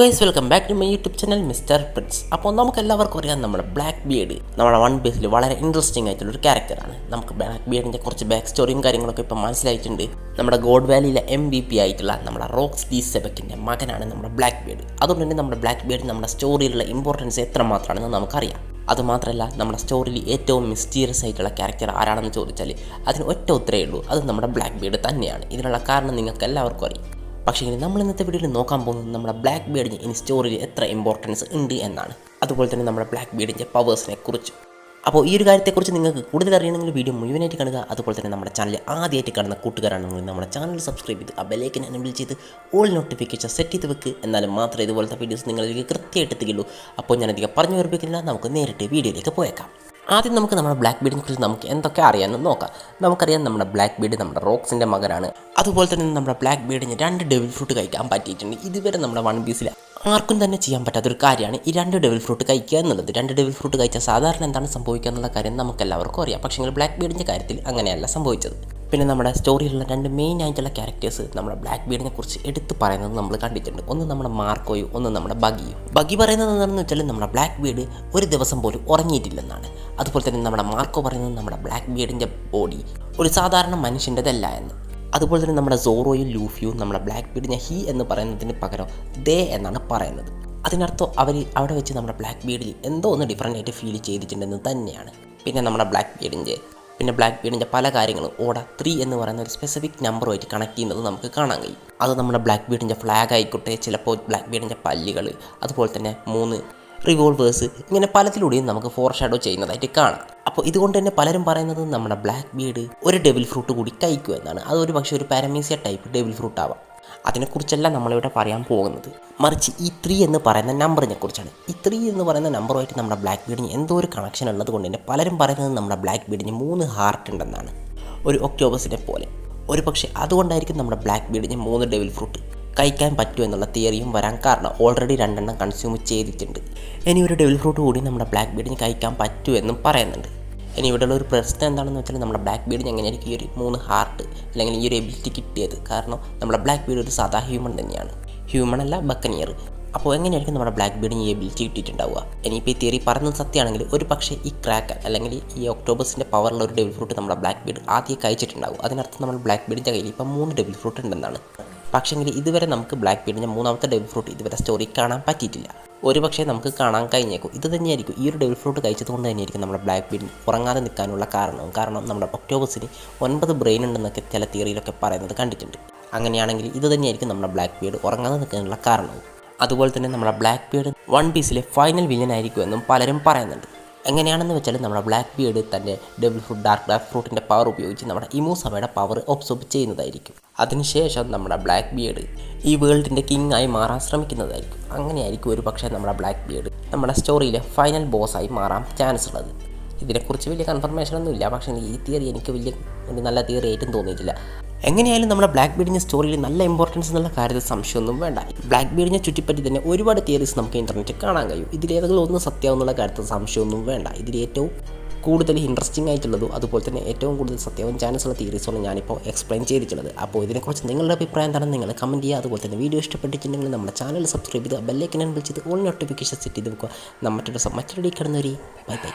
Guys welcome back to my YouTube channel mister prince. അപ്പോൾ നമുക്ക് എല്ലാവർക്കും അറിയാം നമ്മുടെ ബ്ലാക്ക് ബിയഡ്. നമ്മുടെ വൺ ബേസിൽ വളരെ ഇൻട്രസ്റ്റിംഗ് ആയിട്ടുള്ള ഒരു ക്യാരക്ടറാണ് നമുക്ക് ബ്ലാക്ക് ബിയഡിന്റെ കുറച്ച് ബാക്ക് സ്റ്റോറിയും കാര്യങ്ങളൊക്കെ ഇപ്പോൾ മനസ്സിലായിട്ടുണ്ട്. നമ്മുടെ ഗോഡ് വാലിയിലെ എം ബി പി ആയിട്ടുള്ള നമ്മുടെ റോക്സ് ഡി സെബക്കിന്റെ മകനാണ് നമ്മുടെ ബ്ലാക്ക് ബിയഡ്. അതുകൊണ്ട് തന്നെ നമ്മുടെ ബ്ലാക്ക് ബിയഡ് നമ്മുടെ സ്റ്റോറിയിലുള്ള ഇമ്പോർട്ടൻസ് എത്രമാത്രമാണെന്ന് നമുക്കറിയാം. അതുമാത്രമല്ല നമ്മുടെ സ്റ്റോറിയിൽ ഏറ്റവും മിസ്റ്റീരിയസ് ആയിട്ടുള്ള ക്യാരക്ടർ ആരാണെന്ന് ചോദിച്ചാൽ അതിന് ഒറ്റ ഉത്തരേ ഉള്ളൂ. അത് നമ്മുടെ ബ്ലാക്ക് ബിയഡ് തന്നെയാണ്. ഇതിനുള്ള കാരണം നിങ്ങൾക്ക് എല്ലാവർക്കും അറിയാം. പക്ഷേ നമ്മൾ ഇന്നത്തെ വീഡിയോയിൽ നോക്കാൻ പോകുന്നത് നമ്മുടെ ബ്ലാക്ക് ബീഡിന് ഇനി സ്റ്റോറിയിൽ എത്ര ഇമ്പോർട്ടൻസ് ഉണ്ട് എന്നാണ്. അതുപോലെ തന്നെ നമ്മുടെ ബ്ലാക്ക് ബീഡിന്റെ പവേഴ്സിനെ കുറിച്ച്. അപ്പോൾ ഈ ഒരു കാര്യത്തെക്കുറിച്ച് നിങ്ങൾക്ക് കൂടുതൽ അറിയണമെങ്കിൽ വീഡിയോ മുഴുവനായിട്ട് കാണുക. അതുപോലെ തന്നെ നമ്മുടെ ചാനൽ ആദ്യമായിട്ട് കാണുന്ന കൂട്ടുകാരാണെങ്കിൽ നമ്മുടെ ചാനൽ സബ്സ്ക്രൈബ് ചെയ്ത് ആ ബെലൈക്കൻ എനബിൾ ചെയ്ത് ഓൾ നോട്ടിഫിക്കേഷൻ സെറ്റ് ചെയ്ത് വെക്ക്. എന്നാലും മാത്രമേ ഇതുപോലത്തെ വീഡിയോസ് നിങ്ങളിലേക്ക് കൃത്യമായിട്ട് എത്തുകയുള്ളൂ അപ്പോൾ ഞാനധികം പറഞ്ഞു ഓർപ്പിക്കുന്നില്ല നമുക്ക് നേരിട്ട് വീഡിയോയിലേക്ക് പോയേക്കാം. ആദ്യം നമുക്ക് നമ്മുടെ ബ്ലാക്ക് ബീഡിനെ കുറിച്ച് നമുക്ക് എന്തൊക്കെ അറിയാമെന്ന് നോക്കാം. നമുക്കറിയാം നമ്മുടെ ബ്ലാക്ക് ബീഡ് നമ്മുടെ റോക്സിന്റെ മകനാണ്. അതുപോലെ തന്നെ നമ്മുടെ ബ്ലാക്ക് ബീഡിന് രണ്ട് ഡെവിൽ ഫ്രൂട്ട് കഴിക്കാൻ പറ്റിയിട്ടുണ്ട്. ഇതുവരെ നമ്മുടെ വൺ പീസിൽ ആർക്കും തന്നെ ചെയ്യാൻ പറ്റാത്തൊരു കാര്യമാണ് ഈ രണ്ട് ഡെവിൽ ഫ്രൂട്ട് കഴിക്കുക എന്നുള്ളത്. രണ്ട് ഡെവിൽ ഫ്രൂട്ട് കഴിച്ചാൽ സാധാരണ എന്താണ് സംഭവിക്കുക എന്നുള്ള കാര്യം നമുക്ക് എല്ലാവർക്കും അറിയാം. പക്ഷേ ബ്ലാക്ക് ബീഡിന്റെ കാര്യത്തിൽ അങ്ങനെയല്ല സംഭവിച്ചത്. പിന്നെ നമ്മുടെ സ്റ്റോറിയിലുള്ള രണ്ട് മെയിൻ ആയിട്ടുള്ള ക്യാരക്ടേഴ്സ് നമ്മുടെ ബ്ലാക്ക് ബീഡിനെ കുറിച്ച് എടുത്ത് പറയുന്നത് നമ്മൾ കണ്ടിട്ടുണ്ട്. ഒന്ന് നമ്മുടെ മാർക്കോയും ഒന്ന് നമ്മുടെ ബഗിയും ബഗി പറയുന്നത് എന്താണെന്ന് വെച്ചാൽ നമ്മുടെ ബ്ലാക്ക് ബീഡ് ഒരു ദിവസം പോലും ഉറങ്ങിയിട്ടില്ലെന്നാണ്. അതുപോലെ തന്നെ നമ്മുടെ മാർക്കോ പറയുന്നത് നമ്മുടെ ബ്ലാക്ക് ബിയർഡിന്റെ ബോഡി ഒരു സാധാരണ മനുഷ്യന്റെതല്ല എന്ന്. അതുപോലെ തന്നെ നമ്മുടെ സോറോയും ലൂഫിയും നമ്മുടെ ബ്ലാക്ക് ബീഡിനെ ഹി എന്ന് പറയുന്നതിന് പകരം ദേ എന്നാണ് പറയുന്നത്. അതിനർത്ഥം അവർ അവിടെ വെച്ച് നമ്മുടെ ബ്ലാക്ക് ബീഡിൽ എന്തോ ഒന്ന് ഡിഫറെന്റ് ആയിട്ട് ഫീൽ ചെയ്തിട്ടുണ്ടെന്ന് തന്നെയാണ്. പിന്നെ നമ്മുടെ ബ്ലാക്ക് ബീഡിന്റെ പിന്നെ ബ്ലാക്ക് ബീഡിന്റെ പല കാര്യങ്ങളും ഓട ത്രീ എന്ന് പറയുന്ന ഒരു സ്പെസിഫിക് നമ്പറുമായിട്ട് കണക്ട് ചെയ്യുന്നത് നമുക്ക് കാണാൻ കഴിയും. അത് നമ്മുടെ ബ്ലാക്ക് ബീഡിന്റെ ഫ്ലാഗ് ആയിക്കോട്ടെ ചിലപ്പോൾ ബ്ലാക്ക് ബീഡിന്റെ പല്ലുകൾ അതുപോലെ തന്നെ മൂന്ന് റിവോൾവേഴ്സ് ഇങ്ങനെ പലതിലൂടെയും നമുക്ക് ഫോർ ഷാഡോ ചെയ്യുന്നതായിട്ട് കാണാം. അപ്പോൾ ഇതുകൊണ്ട് തന്നെ പലരും പറയുന്നത് നമ്മുടെ ബ്ലാക്ക് ബീഡ് ഒരു ഡെവിൽ ഫ്രൂട്ട് കൂടി കഴിക്കും എന്നാണ്. അതൊരു പക്ഷേ ഒരു പാരമീസിയ ടൈപ്പ് ഡെവിൽ ഫ്രൂട്ട് ആവാം. അതിനെക്കുറിച്ചല്ല നമ്മളിവിടെ പറയാൻ പോകുന്നത്. മറിച്ച് ഈ ത്രീ എന്ന് പറയുന്ന നമ്പറിനെ കുറിച്ചാണ് ഈ ത്രീ എന്ന് പറയുന്ന നമ്പറുമായിട്ട് നമ്മുടെ ബ്ലാക്ക് ബീഡിന് എന്തോ ഒരു കണക്ഷൻ ഉള്ളത് കൊണ്ട് തന്നെ പലരും പറയുന്നത് നമ്മുടെ ബ്ലാക്ക് ബീഡിന് മൂന്ന് ഹാർട്ട് ഉണ്ടെന്നാണ്. ഒരു ഒക്ടോബസിനെ പോലെ. ഒരു പക്ഷേ അതുകൊണ്ടായിരിക്കും നമ്മുടെ ബ്ലാക്ക് ബീഡിന് മൂന്ന് ഡെവിൽ ഫ്രൂട്ട് കഴിക്കാൻ പറ്റുമോ എന്നുള്ള തിയറിയും വരാൻ കാരണം ഓൾറെഡി രണ്ടെണ്ണം കൺസ്യൂം ചെയ്തിട്ടുണ്ട്. ഇനി ഒരു ഡെവിൽ ഫ്രൂട്ട് കൂടി നമ്മുടെ ബ്ലാക്ക് ബീഡിന് കഴിക്കാൻ പറ്റുമെന്നും പറയുന്നുണ്ട്. ഇനി ഇവിടെയുള്ള ഒരു പ്രശ്നം എന്താണെന്ന് വെച്ചാൽ നമ്മുടെ ബ്ലാക്ക് ബീഡിന് എങ്ങനെയായിരിക്കും ഈ ഒരു മൂന്ന് ഹാർട്ട് അല്ലെങ്കിൽ ഈ ഒരു എബിലിറ്റി കിട്ടിയത്? കാരണം നമ്മുടെ ബ്ലാക്ക് ബീഡ് ഒരു സാധാ ഹ്യൂമൺ തന്നെയാണ്. ഹ്യൂമൺ അല്ല ബക്കനിയർ അപ്പോൾ എങ്ങനെയായിരിക്കും നമ്മുടെ ബ്ലാക്ക് ബീഡിന് ഈ എബിലിറ്റി കിട്ടിയിട്ടുണ്ടാവുക? ഇനിയിപ്പോൾ ഈ തിയറി പറയുന്നത് സത്യമാണെങ്കിൽ ഒരു പക്ഷേ ഈ ക്രാക്ക് അല്ലെങ്കിൽ ഈ ഒക്ടോബസിന്റെ പവറുള്ള ഒരു ഡബിൾ ഫ്രൂട്ട് നമ്മുടെ ബ്ലാക്ക് ബീഡ് ആദ്യം കഴിച്ചിട്ടുണ്ടാവും. അതിനർത്ഥം നമ്മൾ ബ്ലാക്ക് ബീഡിന്റെ കയ്യിൽ ഇപ്പം മൂന്ന് ഡബിൾ ഫ്രൂട്ട് ഉണ്ടെന്നാണ്. പക്ഷേങ്കിൽ ഇതുവരെ നമുക്ക് ബ്ലാക്ക് ബീഡിന്റെ മൂന്നാമത്തെ ഡെവിൾ ഫ്രൂട്ട് ഇതുവരെ സ്റ്റോറി കാണാൻ പറ്റിയിട്ടില്ല. ഒരു പക്ഷേ നമുക്ക് കാണാൻ കഴിഞ്ഞേക്കും. ഇത് തന്നെയായിരിക്കും. ഈ ഒരു ഡെവിൽ ഫ്രൂട്ട് കഴിച്ചത് കൊണ്ട് തന്നെയായിരിക്കും നമ്മുടെ ബ്ലാക്ക് ബീഡിന് ഉറങ്ങാതെ നിൽക്കാനുള്ള കാരണവും. കാരണം നമ്മുടെ ഒക്ടോബസിന് ഒൻപത് ബ്രെയിൻ ഉണ്ടെന്നൊക്കെ ചില തിയറിയിലൊക്കെ പറയുന്നത് കണ്ടിട്ടുണ്ട്. അങ്ങനെയാണെങ്കിൽ ഇത് തന്നെയായിരിക്കും നമ്മുടെ ബ്ലാക്ക് ബീഡ് ഉറങ്ങാതെ നിൽക്കാനുള്ള കാരണവും. അതുപോലെ തന്നെ നമ്മുടെ ബ്ലാക്ക് ബീഡ് വൺ പീസിലെ ഫൈനൽ വില്ലൻ ആയിരിക്കുമെന്നും പലരും പറയുന്നുണ്ട്. എങ്ങനെയാണെന്ന് വെച്ചാൽ നമ്മുടെ ബ്ലാക്ക് ബിയേഡ് തന്റെ ഡബിൾ ഫ്രൂട്ട് ഡാർക്ക് ബ്ലാക്ക് ഫ്രൂട്ടിന്റെ പവർ ഉപയോഗിച്ച് നമ്മുടെ ഇമൂസമയുടെ പവർ ഒബ്സോർബ് ചെയ്യുന്നതായിരിക്കും. അതിനുശേഷം നമ്മുടെ ബ്ലാക്ക് ബിയേഡ് ഈ വേൾഡിന്റെ കിങ് ആയി മാറാൻ ശ്രമിക്കുന്നതായിരിക്കും. അങ്ങനെയായിരിക്കും ഒരു പക്ഷേ നമ്മുടെ ബ്ലാക്ക് ബിയേഡ് നമ്മുടെ സ്റ്റോറിയിലെ ഫൈനൽ ബോസായി മാറാൻ ചാൻസ് ഉള്ളത്. ഇതിനെക്കുറിച്ച് വലിയ കൺഫർമേഷൻ ഒന്നുമില്ല. പക്ഷേ ഈ തിയറി എനിക്ക് വലിയ ഒരു നല്ല തിയറി ആയിട്ടും തോന്നിയിട്ടില്ല. എങ്ങനെയായാലും നമ്മുടെ ബ്ലാക്ക് ബീഡിന്റെ സ്റ്റോറിയിൽ നല്ല ഇമ്പോർട്ടൻസ് എന്നുള്ള കാര്യത്തിൽ സംശയമൊന്നും വേണ്ട. ബ്ലാക്ക് ബീഡിനെ ചുറ്റിപ്പറ്റി തന്നെ ഒരുപാട് തിയറീസ് നമുക്ക് ഇന്റർനെറ്റിൽ കാണാൻ കഴിയും. ഇതിലേതെങ്കിലും ഒന്ന് സത്യമെന്നുള്ള കാര്യത്തിൽ സംശയമൊന്നും വേണ്ട. ഇതിൽ ഏറ്റവും കൂടുതൽ ഇൻട്രസ്റ്റിംഗ് ആയിട്ടുള്ളതും അതുപോലെ തന്നെ ഏറ്റവും കൂടുതൽ സത്യവും ചാൻസ് ഉള്ള തിയറീസാണ് ഞാനിപ്പോൾ എക്സ്പ്ലെയിൻ ചെയ്തിട്ടുള്ളത്. അപ്പോൾ ഇതിനെക്കുറിച്ച് നിങ്ങളുടെ അഭിപ്രായം എന്താണെന്ന് നിങ്ങൾ കമന്റ് ചെയ്യുക. അതുപോലെ തന്നെ വീഡിയോ ഇഷ്ടപ്പെട്ടിട്ടുണ്ടെങ്കിൽ നമ്മുടെ ചാനൽ സബ്സ്ക്രൈബ് ചെയ്ത് ബെല്ലൈക്കൻ വിളിച്ചത് ഓൺ നോട്ടിഫിക്കേഷൻ സെറ്റ് ചെയ്ത് വെക്കുക. മറ്റൊരു മറ്റൊരു കിടന്നൊരു ബൈ ബൈ